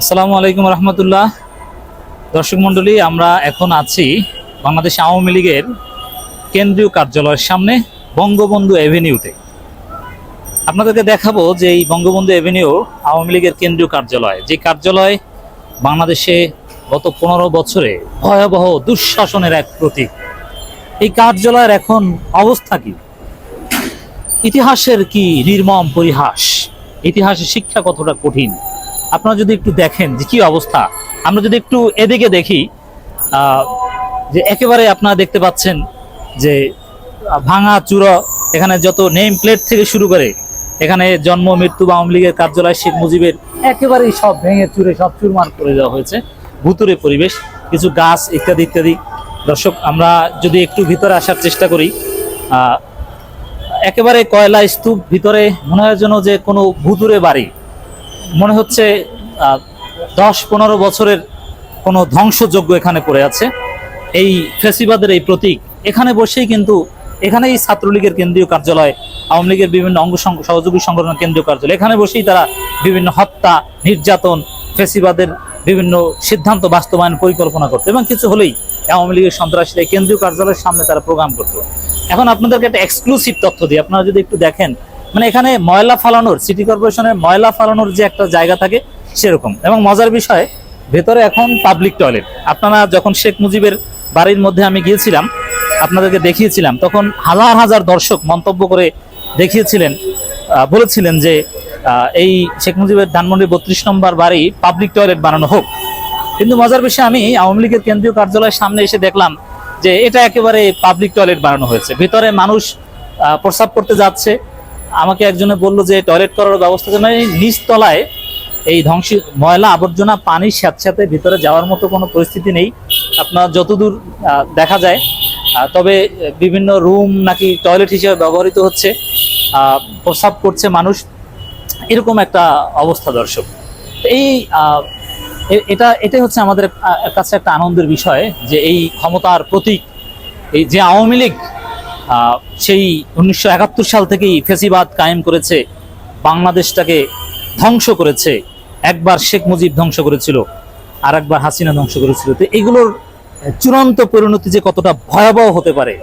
আসসালামু আলাইকুম রহমতুল্লাহ। দর্শক মণ্ডলী, আমরা এখন আছি বাংলাদেশ আওয়ামী লীগের কেন্দ্রীয় কার্যালয়ের সামনে বঙ্গবন্ধু এভিনিউতে আপনাদেরকে দেখাবো যে এই বঙ্গবন্ধু এভিনিউ আওয়ামী লীগের কেন্দ্রীয় কার্যালয়, যে কার্যালয় বাংলাদেশে গত পনেরো বছরে ভয়াবহ দুঃশাসনের এক প্রতীক। এই কার্যালয়ের এখন অবস্থা কি? ইতিহাসের কি নির্মম পরিহাস? ইতিহাসের শিক্ষা কতটা কঠিন? আপনারা যদি একটু দেখেন যে কি অবস্থা, আমরা যদি একটু এদিকে দেখি যে একেবারে আপনারা দেখতে পাচ্ছেন যে ভাঙা চূড়ো, এখানে যত নেম প্লেট থেকে শুরু করে, এখানে জন্ম, মৃত্যু বা আওয়ামী লীগের কার্যালয়, শেখ মুজিবের একেবারেই সব ভেঙে চুরে, সব চুরমার করে দেওয়া হয়েছে। ভুতুরে পরিবেশ, কিছু গাছ ইত্যাদি ইত্যাদি। দর্শক, আমরা যদি একটু ভিতরে আসার চেষ্টা করি একেবারে কয়লা স্তূপ ভিতরে মনে হয় যেন যে কোনো ভুতুরে বাড়ি। মনে হচ্ছে দশ পনেরো বছরের কোনো ধ্বংসযোগ্য এখানে পড়ে আছে। এই ফেসিবাদের এই প্রতীক, এখানে বসেই কিন্তু এখানেই ছাত্রলীগের কেন্দ্রীয় কার্যালয়, আওয়ামী লীগের বিভিন্ন অঙ্গ সহযোগী সংগঠনের কেন্দ্রীয় কার্যালয়, এখানে বসেই তারা বিভিন্ন হত্যা, নির্যাতন, ফেসিবাদের বিভিন্ন সিদ্ধান্ত বাস্তবায়ন পরিকল্পনা করতো এবং কিছু হলেই আওয়ামী লীগের সন্ত্রাসীরা কেন্দ্রীয় কার্যালয়ের সামনে তারা প্রোগ্রাম করতো। এখন আপনাদেরকে একটা এক্সক্লুসিভ তথ্য দিই, আপনারা যদি একটু দেখেন মানে এখানে ময়লা ফালানোর সিটি কর্পোরেশনের ময়লা ফালানোর যে একটা জায়গা থাকে, সেরকম। এবং মজার বিষয়, ভেতরে এখন পাবলিক টয়লেট আপনারা যখন শেখ মুজিবের বাড়ির মধ্যে আমি গিয়েছিলাম, আপনাদেরকে দেখিয়েছিলাম, তখন হাজার হাজার দর্শক মন্তব্য করে দেখিয়েছিলেন বলেছিলেন যে এই শেখ মুজিবের ধানমন্ডি বত্রিশ নম্বর বাড়ি পাবলিক টয়লেট বানানো হোক। কিন্তু মজার বিষয়ে, আমি আওয়ামী লীগের কেন্দ্রীয় কার্যালয়ের সামনে এসে দেখলাম যে, এটা একেবারে পাবলিক টয়লেট বানানো হয়েছে। ভিতরে মানুষ প্রস্রাব করতে যাচ্ছে আমাকে একজনে বলল যে টয়লেট করার ব্যবস্থা জন্য এই নিচতলায় এই ধ্বংস ময়লা আবর্জনা পানির সাথে সাথে ভিতরে যাওয়ার মতো কোনো পরিস্থিতি নেই। আপনার যতদূর দেখা যায় তবে বিভিন্ন রুম নাকি টয়লেট হিসেবে ব্যবহৃত হচ্ছে প্রস্রাব করছে মানুষ। এরকম একটা অবস্থা দর্শক। এই এটা, এটাই হচ্ছে আমাদের কাছে একটা আনন্দের বিষয় যে এই ক্ষমতার প্রতীক, এই যে আওয়ামী লীগ সেই উনিশশো একাত্তর সাল থেকেই ফেসিবাদ কায়েম করেছে, বাংলাদেশটাকে ধ্বংস করেছে। একবার শেখ মুজিব ধ্বংস করেছিল আর একবার হাসিনা ধ্বংস করেছিল। তো এগুলোর চূড়ান্ত পরিণতি যে কতটা ভয়াবহ হতে পারে,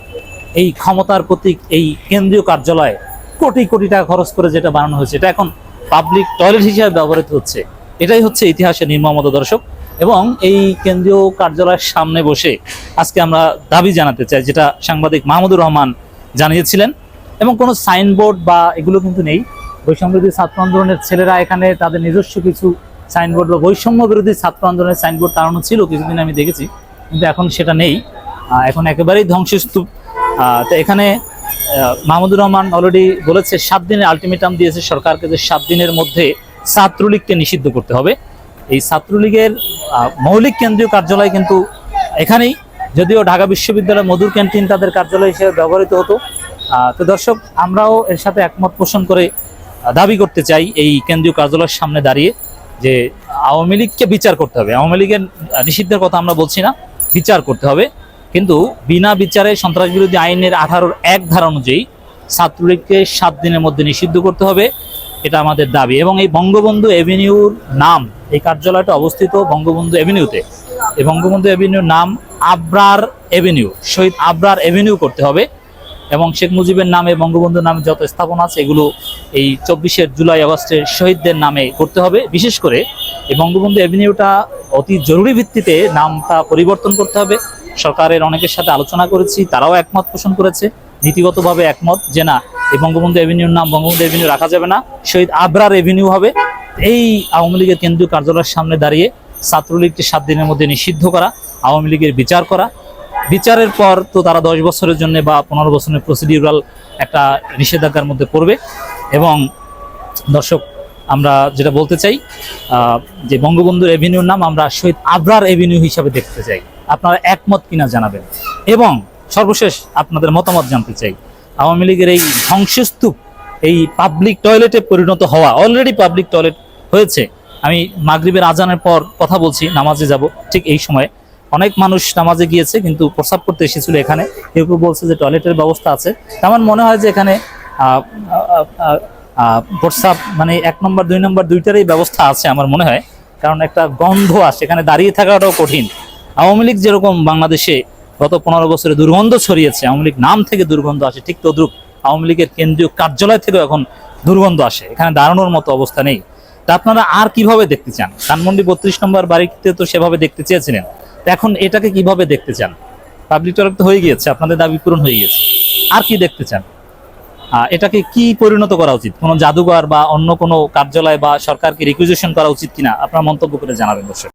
এই ক্ষমতার প্রতীক, এই কেন্দ্রীয় কার্যালয় কোটি কোটি টাকা খরচ করে যেটা বানানো হয়েছে, এটা এখন পাবলিক টয়লেট হিসেবে ব্যবহৃত হচ্ছে। এটাই হচ্ছে ইতিহাসের নির্মমতা দর্শক। এবং এই কেন্দ্রীয় কার্যালয়ের সামনে বসে আজকে আমরা দাবি জানাতে চাই, যেটা সাংবাদিক মাহমুদুর রহমান জানিয়েছিলেন। এবং কোনো সাইনবোর্ড বা এগুলো কিন্তু নেই। বৈষম্য বিরোধী ছাত্র আন্দোলনের ছেলেরা এখানে তাদের নিজস্ব কিছু সাইনবোর্ড বা বৈষম্য বিরোধী ছাত্র আন্দোলনের সাইনবোর্ড টানানো ছিল, কিছুদিন আমি দেখেছি, কিন্তু এখন সেটা নেই। এখন একেবারেই ধ্বংসস্তূপ। তো এখানে মাহমুদুর রহমান অলরেডি বলেছে, সাত দিনের আলটিমেটাম দিয়েছে সরকারকে যে সাত দিনের মধ্যে ছাত্রলীগকে নিষিদ্ধ করতে হবে। এই ছাত্রলীগের মৌলিক কেন্দ্রীয় কার্যালয় কিন্তু এখানেই। যদিও ঢাকা বিশ্ববিদ্যালয় মধুর ক্যান্টিন তাদের কার্যালয় হিসেবে ব্যবহৃত হতো। তো দর্শক, আমরাও এর সাথে একমত পোষণ করে দাবি করতে চাই এই কেন্দ্রীয় কার্যালয়ের সামনে দাঁড়িয়ে যে আওয়ামী লীগকে বিচার করতে হবে। আওয়ামী লীগের নিষিদ্ধের কথা আমরা বলছি না, বিচার করতে হবে। কিন্তু বিনা বিচারে সন্ত্রাস বিরোধী আইনের আঠারোর এক ধারা অনুযায়ী ছাত্রলীগকে সাত দিনের মধ্যে নিষিদ্ধ করতে হবে। এটা আমাদের দাবি। এবং এই বঙ্গবন্ধু এভিনিউর নাম, এই কার্যালয়টা অবস্থিত বঙ্গবন্ধু এভিনিউতে। এই বঙ্গবন্ধু এভিনিউর নাম আবরার এভিনিউ, শহীদ আবরার এভিনিউ করতে হবে। এবং শেখ মুজিবের নামে, বঙ্গবন্ধুর নামে যত স্থাপনা আছে, এগুলো এই চব্বিশের জুলাই আগস্টের শহীদদের নামে করতে হবে। বিশেষ করে এই বঙ্গবন্ধু এভিনিউটা অতি জরুরি ভিত্তিতে নামটা পরিবর্তন করতে হবে। সরকারের অনেকের সাথে আলোচনা করেছি, তারাও একমত পোষণ করেছে, নীতিগতভাবে একমত যে না এই বঙ্গবন্ধু এভিনিউর নাম বঙ্গবন্ধু এভিনিউ রাখা যাবে না। শহীদ আবরার এভিনিউ হবে। এই আওয়ামী লীগের কেন্দ্রীয় কার্যালয়ের সামনে দাঁড়িয়ে ছাত্রলীগকে সাত দিনের মধ্যে নিষিদ্ধ করা, আওয়ামী লীগের বিচার করা। বিচারের পর তো তারা দশ বছরের জন্য বা পনেরো বছরের প্রসিডিউরাল একটা নিষেধাজ্ঞার মধ্যে পড়বে। এবং দর্শক, আমরা যেটা বলতে চাই যে বঙ্গবন্ধুর এভিনিউর নাম আমরা শহীদ আবরার এভিনিউ হিসাবে দেখতে চাই। আপনারা একমত কিনা জানাবেন। এবং সর্বশেষ আপনাদের মতামত জানতে চাই। আওয়ামী লীগের এই ধ্বংসস্তূপ, এই পাবলিক টয়লেটে পরিণত হওয়া অলরেডি পাবলিক টয়লেট হয়েছে। আমি মাগরিবের আজানের পর কথা বলছি, নামাজে যাব, ঠিক এই সময়। অনেক মানুষ নামাজে গিয়েছে, কিন্তু প্রস্রাব করতে এসেছিল এখানে। কেউ কেউ বলছে যে টয়লেটের ব্যবস্থা আছে। তেমন মনে হয় যে এখানে প্রস্রাব মানে এক নম্বর, দুই নম্বর দুইটারই ব্যবস্থা আছে আমার মনে হয়। কারণ একটা গন্ধ আসে, এখানে দাঁড়িয়ে থাকাটাও কঠিন। আওয়ামী লীগ যেরকম বাংলাদেশে গত পনেরো বছরে দুর্গন্ধ ছড়িয়েছে। আওয়ামী লীগ নাম থেকে দুর্গন্ধ আসে, ঠিক তদ্রুপ আওয়ামী লীগের কেন্দ্রীয় কার্যালয় থেকেও এখন দুর্গন্ধ আসে। এখানে দাঁড়ানোর মতো অবস্থা নেই। তা আপনারা আর কীভাবে দেখতে চান? ধানমন্ডি বত্রিশ নম্বর বাড়িতে তো সেভাবে দেখতে চেয়েছিলেন। এখন এটাকে কীভাবে দেখতে চান? পাবলিক টয়লেট তো হয়ে গিয়েছে, আপনাদের দাবি পূরণ হয়ে গিয়েছে। আর কি দেখতে চান? এটাকে কি পরিণত করা উচিত? কোনো জাদুঘর বা অন্য কোনো কার্যালয় বা সরকারকে রিকুইজিশন করা উচিত কিনা? আপনার মন্তব্য করে জানাবেন, দর্শক।